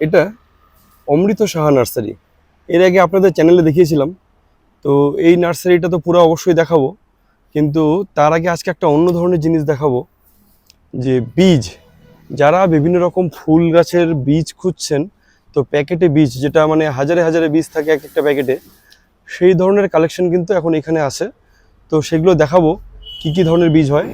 এটা অমৃত সাহা নার্সারি। এর আগে আপনাদের চ্যানেলে দেখিয়েছিলাম। তো এই নার্সারিটা তো পুরো অবশ্যই দেখাবো। কিন্তু তার আগে আজকে একটা অন্য ধরনের জিনিস দেখাবো। যে বীজ, যারা বিভিন্ন রকম ফুল গাছের বীজ খুঁজছেন, তো প্যাকেটে বীজ, যেটা মানে হাজারে হাজারে বীজ থাকে এক একটা প্যাকেটে, সেই ধরনের কালেকশন কিন্তু এখন এখানে আসে তো সেগুলো দেখাবো, কি কি ধরনের বীজ হয়।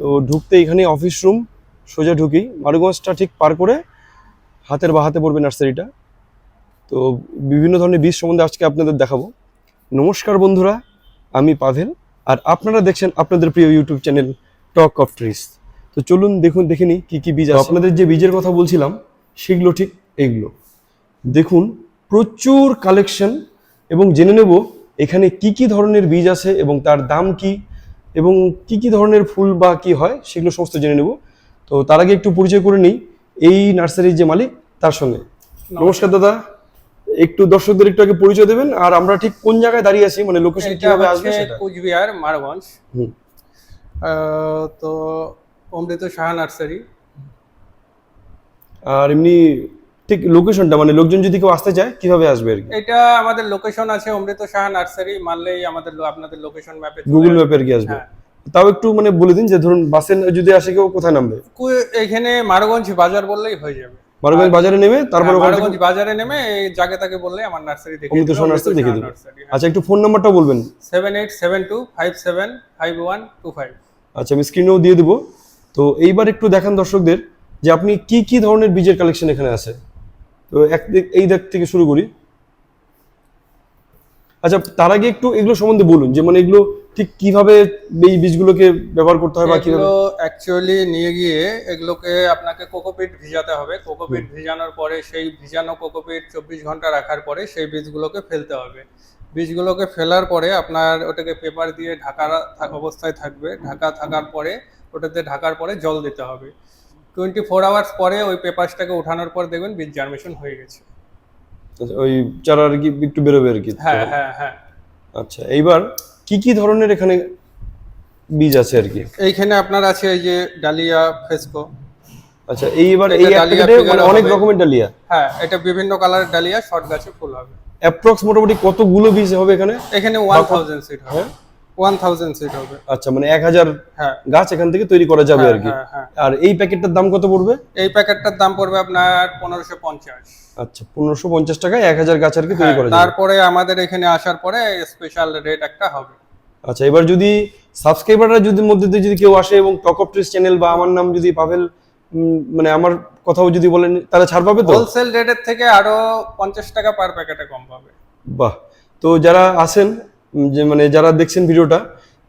তো ঢুকতে এখানে অফিস রুম সোজা ঢুকি। মারুগঞ্জটা ঠিক পার করে হাতের বা হাতে পড়বে নার্সারিটা। তো বিভিন্ন ধরনের বীজ সম্বন্ধে আজকে আপনাদের দেখাবো। নমস্কার বন্ধুরা আমি পাভেল আর আপনারা দেখছেন আপনাদের প্রিয় YouTube channel talk of trees. তো চলুন দেখুন দেখে নিই কী কী বীজ আছে। আপনাদের যে বীজের কথা বলছিলাম সেগুলো ঠিক এইগুলো। দেখুন প্রচুর কালেকশন এবং জেনে নেব এখানে কি কি ধরনের বীজ আছে এবং তার দাম কি এবং কি কি ধরনের ফুল বা কি হয় সেগুলো সমস্ত জেনে নেব। তো তার আগে একটু পরিচয় করে নিই এই নার্সারির যে মালিক তার সঙ্গে। নমস্কার দাদা। একটু দর্শকদের একটু আগে পরিচয় দেবেন আর আমরা ঠিক কোন জায়গায় দাঁড়িয়ে আছি মানে লোকেশন কীভাবে আসবে সেটা? কুচবিহার মারগঞ্জ। তো অমৃত সাহা নার্সারি। আর এমনি ঠিক লোকেশনটা মানে লোকজন যদি কেউ আসতে চায় কীভাবে আসবে আর কি? এটা আমাদের লোকেশন আছে অমৃত সাহা নার্সারি মানলেই আমাদের আপনাদের লোকেশন ম্যাপে গুগল ম্যাপের কি আসবে? হ্যাঁ। তাও একটু মানে বলে দিন যে ধরুন বাসে যদি আসে কেউ কোথায় নামবে? এখানে মারগঞ্জ বাজার বললেই হয়ে যাবে। মারগঞ্জ বাজারে নেমে তারপর হ্যাঁ, থেকে মারগঞ্জ বাজারে নেমে জায়গা তাকে বললে আমার নার্সারি দেখে অমৃত সাহা নার্সারি দেখিয়ে দেবে। আচ্ছা একটু ফোন নাম্বারটা বলবেন। Seven eight seven two five seven five one two five. আচ্ছা আমি স্ক্রিনেও দিয়ে দিব। তো এইবার একটু দেখান দর্শকদের যে আপনি কি কি ধরনের বীজের কালেকশন এখানে আছে। তো এক এই দিক থেকে শুরু করি। আচ্ছা তার আগে একটু এগুলো সম্বন্ধে বলুন যে মানে এগুলো ঠিক কীভাবে এই বীজগুলোকে ব্যবহার করতে হয় বা কীভাবে? অ্যাকচুয়ালি নিয়ে গিয়ে এগুলোকে আপনাকে কোকোপিট ভিজাতে হবে। কোকোপিট ভিজানোর পরে সেই ভিজানো কোকোপিট চব্বিশ ঘণ্টা রাখার পরে সেই বীজগুলোকে ফেলতে হবে। বীজগুলোকে ফেলার পরে আপনার ওটাকে পেপার দিয়ে ঢাকা অবস্থায় থাকবে। ঢাকা থাকার পরে ওটাতে ঢাকার পরে জল দিতে হবে। টোয়েন্টি ফোর আওয়ার্স পরে ওই পেপারসটাকে উঠানোর পর দেখবেন বীজ জার্মেশন হয়ে গেছে। আচ্ছা, ওই চারা আর কি একটু বেরোবে আর কি? হ্যাঁ হ্যাঁ হ্যাঁ। আচ্ছা এইবার কি কি ধরনের এখানে বীজ আছে আর কি? এইখানে আপনার আছে এই যে ডালিয়া ফেসকো। আচ্ছা এইবার এবার এই ডালিয়া মানে অনেক রকমের ডালিয়া? হ্যাঁ এটা বিভিন্ন কালারের ডালিয়া শর্ট গাছে ফুল হবে। অ্যাপ্রক্স মোটামুটি কতগুলো বীজ হবে এখানে? এখানে ওয়ান থাউজেন্ড সিট হবে। হ্যাঁ? সিট হবে। আচ্ছা মানে এক হাজার হ্যাঁ। গাছ এখান থেকে তৈরি করা যাবে আর কি। হ্যাঁ হ্যাঁ। আর এই প্যাকেটটার দাম কত পড়বে? এই প্যাকেটটার দাম পড়বে আপনার পনেরোশো পঞ্চাশ। আচ্ছা পনেরোশো পঞ্চাশ টাকায় এক হাজার গাছ আর কি তৈরি করা যাবে। তারপরে আমাদের এখানে আসার পরে স্পেশাল রেট একটা হবে। আচ্ছা এবার যদি সাবস্ক্রাইবাররা যদি মধ্যে দিয়ে যদি কেউ আসে এবং টক অফ ট্রিস চ্যানেল বা আমার নাম যদি পাভেল মানে আমার কথাও যদি বলেন তাহলে ছাড় পাবে তো? হোলসেল রেটের থেকে আরও পঞ্চাশ টাকা পার প্যাকেটে কম পাবে। বাহ তো যারা আসেন যে মানে যারা দেখছেন ভিডিওটা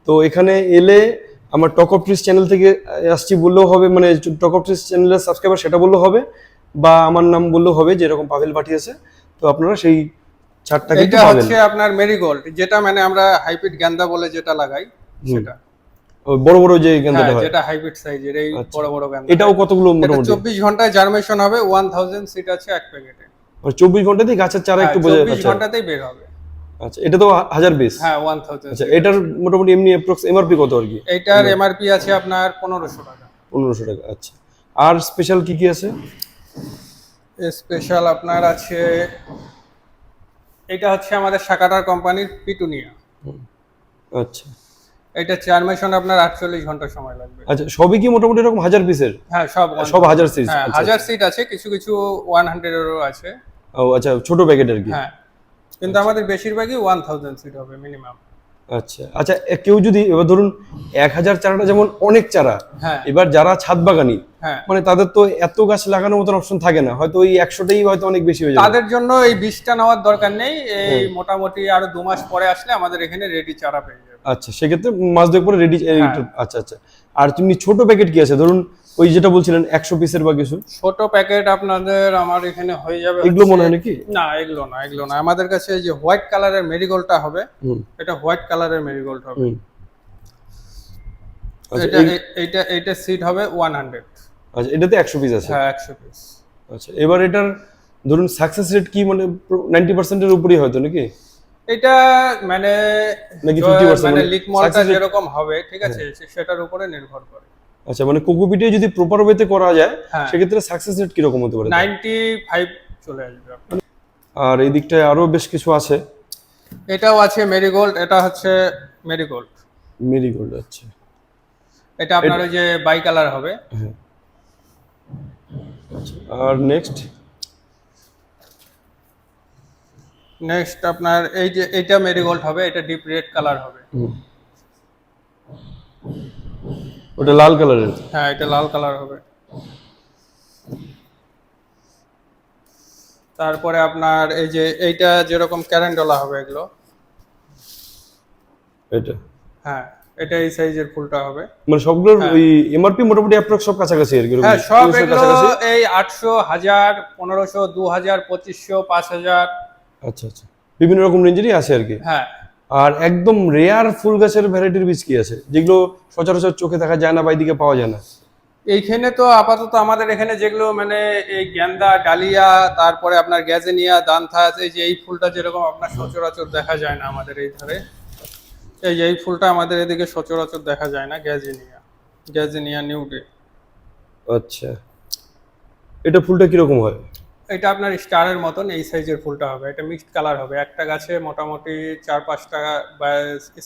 তো এখানে এলে আমার টক অফ ট্রিস চ্যানেল থেকে আসছি বললেও হবে মানে টক অফ ট্রিস চ্যানেলের সাবস্ক্রাইবার সেটা বললেও হবে বা আমার নাম বললেও হবে যে এরকম পাভেল পাঠিয়েছে তো আপনারা সেই ছাড়টা কিন্তু এটা হচ্ছে আপনার মেরিগোল্ড যেটা মানে আমরা হাইব্রিড গ্যান্দা বলে যেটা লাগাই সেটা। বড় বড় যে গেন্দাটা হ্যাঁ হয়। যেটা হাইব্রিড সাইজের এই আচ্ছা। বড় বড় গ্যান্দা এটাও কতগুলো মোটামুটি? চব্বিশ ঘন্টায় জার্মেশন হবে ওয়ান থাউজেন্ড সিট আছে এক প্যাকেটে। মানে চব্বিশ ঘন্টাতেই গাছের চারা একটু বোঝা চব্বিশ যাচ্ছে। ঘন্টাতেই বের হবে। আচ্ছা এটা তো হাজার বিশ হ্যাঁ ওয়ান থাউজেন্ড আচ্ছা এটার মোটামুটি এমনি অ্যাপ্রক্স এমআরপি কত আর কি? এইটার এমআরপি আছে আপনার পনেরোশো টাকা। পনেরোশো টাকা আচ্ছা। আর স্পেশাল কি কি আছে? স্পেশাল আপনার আছে এটা হচ্ছে আমাদের শাকাটার কোম্পানির পিটুনিয়া। আচ্ছা। এটা চেয়ারমেশন আপনার আটচল্লিশ ঘণ্টা সময় লাগবে। আচ্ছা সবই কি মোটামুটি এরকম হাজার পিসের হ্যাঁ সব সব হাজার সিরিজ হ্যাঁ হাজার সিট আছে কিছু কিছু ওয়ান হান্ড্রেডেরও আছে। ও আচ্ছা ছোট প্যাকেট আর কি। হ্যাঁ। কিন্তু আমাদের বেশিরভাগই ওয়ান থাউজেন্ড সিট হবে মিনিমাম আচ্ছা আচ্ছা কেউ যদি এবার ধরুন এক হাজার চারাটা যেমন অনেক চারা হ্যাঁ। এবার যারা ছাদ বাগানি হ্যাঁ। মানে তাদের তো এত গাছ লাগানোর মতন অপশন থাকে না। হয়তো ওই একশোটাই হয়তো অনেক বেশি হয়ে যাবে। তাদের জন্য এই বীজটা নেওয়ার দরকার নেই। এই মোটামুটি আরও দু মাস পরে আসলে আমাদের এখানে রেডি চারা পেয়ে যাবে। আচ্ছা সেক্ষেত্রে মাস দুয়েক পরে রেডি হ্যাঁ। আচ্ছা আচ্ছা। আর তুমি ছোট প্যাকেট কি আছে? ধরুন ওই যেটা বলছিলেন একশো পিসের বা কিছু? ছোট প্যাকেট আপনাদের আমার এখানে হয়ে যাবে এগুলো মনে হয় নাকি? না এগুলো না এগুলো না। আমাদের কাছে যে হোয়াইট কালারের মেরিগোল্ডটা হবে এটা হোয়াইট কালারের মেরিগোল্ড হবে। আচ্ছা এটা এই- এ- এইটা এইটা সিট হবে ওয়ান হান্ড্রেড আচ্ছা এটাতে একশো পিস আছে? হ্যাঁ একশো পিস আচ্ছা এবার এটার ধরুন সাকসেস রেট কি মানে নাইনটি পার্সেন্টের উপরেই হয়তো নাকি? এটা মানে নাকি জ- 50% মানে মানে লিক মলটা যেরকম হবে ঠিক আছে সেটার উপরে নির্ভর করে। আচ্ছা মানে কোকোপিটে যদি প্রপার ওয়েতে করা যায় হ্যাঁ। সেক্ষেত্রে সাকসেস রেট কীরকম হতে পারে? নাইনটি ফাইভ চলে আসবে আর এই দিকটায় আরও বেশ কিছু আছে? এটাও আছে মেরিগোল্ড এটা হচ্ছে মেরিগোল্ড। মেরিগোল্ড আচ্ছা। এটা আপনার ওই যে বাই কালার হবে। হ্যাঁ। আচ্ছা, আর নেক্সট নেক্সট আপনার এই যে এটা মেরিগোল্ড হবে এটা ডিপ রেড কালার হবে। ওটা লাল কালারের? হ্যাঁ এটা লাল কালার হবে। তারপরে আপনার এই যে এইটা যেরকম ক্যারেন্ডোলা হবে এগুলো। এটা হ্যাঁ এটা এই সাইজের ফুলটা হবে। মানে সবগুলোর ওই এমআরপি মোটামুটি অ্যাপ্রক্স সব কাছাকাছি আর কি এরকম হ্যাঁ সব এগুলো এই আটশো হাজার পনেরোশো দু হাজার পঁচিশশো পাঁচ হাজার। আচ্ছা আচ্ছা। বিভিন্ন রকম রেঞ্জেরই আছে আর কি। হ্যাঁ আর একদম রেয়ার ফুল গাছের ভ্যারাইটির বীজ কি আছে? যেগুলো সচরাচর চোখে দেখা যায় না বা এদিকে পাওয়া যায় না। এইখানে তো আপাতত আমাদের এখানে যেগুলো মানে এই গ্যান্দা ডালিয়া তারপরে আপনার গ্যাজেনিয়া দানথাস এই যে এই ফুলটা যেরকম আপনার সচরাচর দেখা যায় না আমাদের এই ধারে। এই যে এই ফুলটা আমাদের এদিকে সচরাচর দেখা যায় না গ্যাজেনিয়া। গ্যাজেনিয়া নিউডে। আচ্ছা। এটা ফুলটা কীরকম হয়? এটা আপনার স্টারের মতন এই সাইজের ফুলটা হবে। এটা মিক্সড কালার হবে। একটা গাছে মোটামুটি চার পাঁচটা বা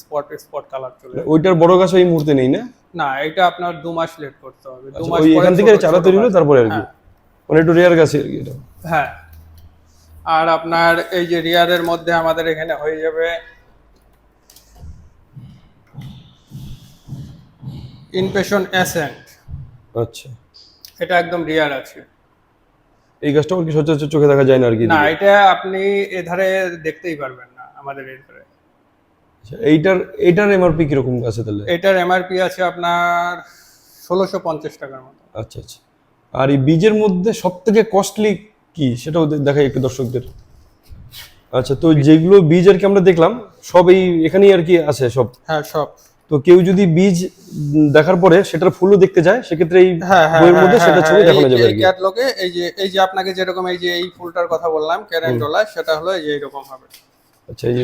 স্পট স্পট কালার চলে। ওইটার বড় গাছ এই মুহূর্তে নেই না? না এটা আপনার দু মাস লেট করতে হবে। দু আচ্ছা, মাস এখান থেকে চারা তৈরি হলো তারপরে আর কি? হ্যাঁ। মানে একটু রেয়ার গাছ আর কি এটা। হ্যাঁ। আর আপনার এই যে রিয়ারের মধ্যে আমাদের এখানে হয়ে যাবে ইনপেশন অ্যাসেন্ট আচ্ছা। এটা একদম রিয়ার আছে। এই গাছটা আর কি সচরাচর চোখে দেখা যায় না আর কি না এটা আপনি এধারে দেখতেই পারবেন না আমাদের এই ধারে আচ্ছা, এইটার এইটার এমআরপি কীরকম আছে তাহলে? এটার এমআরপি আছে আপনার ষোলোশো পঞ্চাশ টাকার মতো। আচ্ছা আচ্ছা। আর এই বীজের মধ্যে সব থেকে কস্টলি কি? সেটাও দেখাই একটু দর্শকদের। আচ্ছা তো যেগুলো বীজ আর কি আমরা দেখলাম সব এই এখানেই আর কি আছে সব? হ্যাঁ সব। তো কেউ যদি বীজ দেখার পরে সেটার ফুলও দেখতে যায় সেক্ষেত্রে এই হ্যাঁ হ্যাঁ বইয়ের মধ্যে হ্যাঁ, সেটা হ্যাঁ, ছবি দেখানো যাবে এই ক্যাটলগে এই যে এই যে আপনাকে যেরকম এই যে এই ফুলটার কথা বললাম ক্যারেন্ডোলা সেটা হলো এই যে এইরকম হবে। আচ্ছা এই যে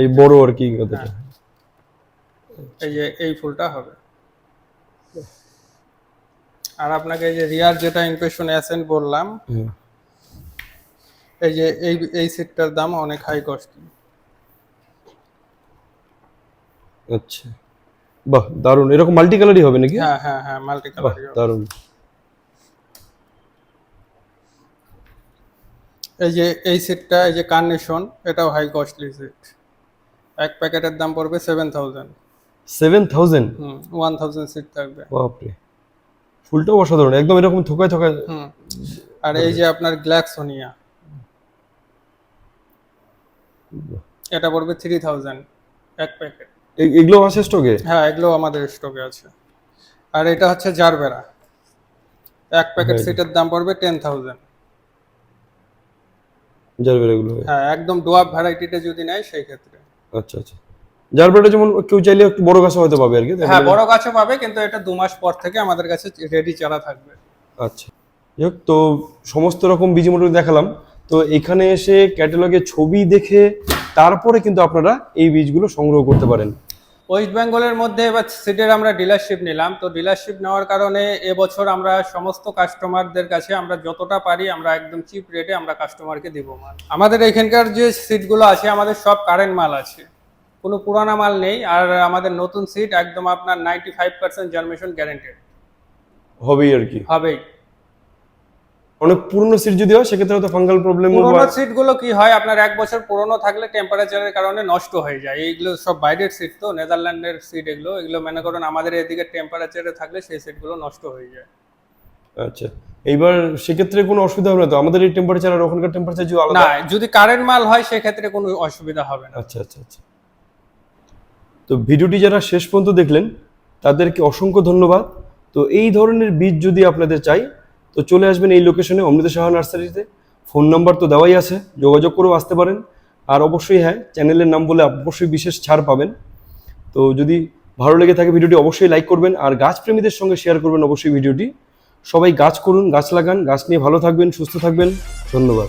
এই বড় আর কি কথাটা। এই যে এই ফুলটা হবে। আর আপনাকে এই যে রিয়ার যেটা ইমপ্রেশন অ্যাসেন্ট বললাম। এই যে এই এই সেটটার দাম অনেক হাই কস্টলি আচ্ছা। বাহ দারুণ। এরকম মাল্টি কালারই হবে নাকি? হ্যাঁ হ্যাঁ হ্যাঁ মাল্টি কালার দারুণ। এই যে এই সেটটা এই যে কার্নেশন এটাও হাই কস্টলি সেট এক প্যাকেটের দাম পড়বে সেভেন থাউজেন্ড সেভেন থাউজেন্ড হুম ওয়ান থাউজেন্ড সিট থাকবে। বাপরে। ফুলটাও অসাধারণ। একদম এরকম থোকায় থোকায়। হুম। আর এই যে আপনার গ্ল্যাক্সোনিয়া এটা পড়বে থ্রি থাউজেন্ড এক প্যাকেট। এগুলো আছে স্টকে হ্যাঁ এগুলো আমাদের স্টকে আছে। আর এটা হচ্ছে জারবেরা এক প্যাকেট। সিটের দাম পড়বে টেন থাউজেন্ড জারবের এগুলো হ্যাঁ একদম ডোয়াব ভ্যারাইটিটা যদি নেয় সেই ক্ষেত্রে। আচ্ছা আচ্ছা। জারবেটা যেমন কেউ চাইলে একটু বড় গাছও হয়তো পাবে আর কি হ্যাঁ বড় গাছও পাবে কিন্তু এটা দু মাস পর থেকে আমাদের কাছে রেডি চারা থাকবে। আচ্ছা। যাই হোক তো সমস্ত রকম বীজ মোটর দেখালাম। তো এখানে এসে ক্যাটালগে ছবি দেখে তারপরে কিন্তু আপনারা এই বীজগুলো সংগ্রহ করতে পারেন। ওয়েস্ট বেঙ্গলের মধ্যে এবার সিটের আমরা ডিলারশিপ নিলাম। তো ডিলারশিপ নেওয়ার কারণে এবছর আমরা সমস্ত কাস্টমারদের কাছে আমরা যতটা পারি আমরা একদম চিপ রেটে আমরা কাস্টমারকে দিব মাল। আমাদের এখানকার যে সিটগুলো আছে আমাদের সব কারেন্ট মাল আছে। কোনো পুরানা মাল নেই আর আমাদের নতুন সিট একদম আপনার ninety five percent germination guaranteed হবেই আর কি। হবেই। অনেক পুরনো সিট যদি হয় সেক্ষেত্রে হয়তো ফাঙ্গাল প্রবলেম পুরোনো সিটগুলো কি হয়? আপনার এক বছর পুরনো থাকলে টেম্পারেচারের কারণে নষ্ট হয়ে যায়। এইগুলো সব বাইরের সিট তো নেদারল্যান্ডের সিট এগুলো। এগুলো মনে করুন আমাদের এদিকে টেম্পারেচারে থাকলে সেই সিটগুলো নষ্ট হয়ে যায়। আচ্ছা। এইবার সেক্ষেত্রে কোনো অসুবিধা হবে না তো? আমাদের এই টেম্পারেচার আর ওখানকার টেম্পারেচার যদি আলাদা না যদি কারেন্ট মাল হয় সেক্ষেত্রে কোনো অসুবিধা হবে না। আচ্ছা আচ্ছা আচ্ছা। তো ভিডিওটি যারা শেষ পর্যন্ত দেখলেন তাদেরকে অসংখ্য ধন্যবাদ। তো এই ধরনের বীজ যদি আপনাদের চাই তো চলে আসবেন এই লোকেশনে অমৃত সাহা নার্সারিতে। ফোন নাম্বার তো দেওয়াই আছে, যোগাযোগ করেও আসতে পারেন। আর অবশ্যই হ্যাঁ চ্যানেলের নাম বলে অবশ্যই বিশেষ ছাড় পাবেন। তো যদি ভালো লেগে থাকে ভিডিওটি, অবশ্যই লাইক করবেন। আর গাছপ্রেমীদের সঙ্গে শেয়ার করবেন অবশ্যই ভিডিওটি। সবাই গাছ করুন, গাছ লাগান, গাছ নিয়ে ভালো থাকবেন, সুস্থ থাকবেন। ধন্যবাদ।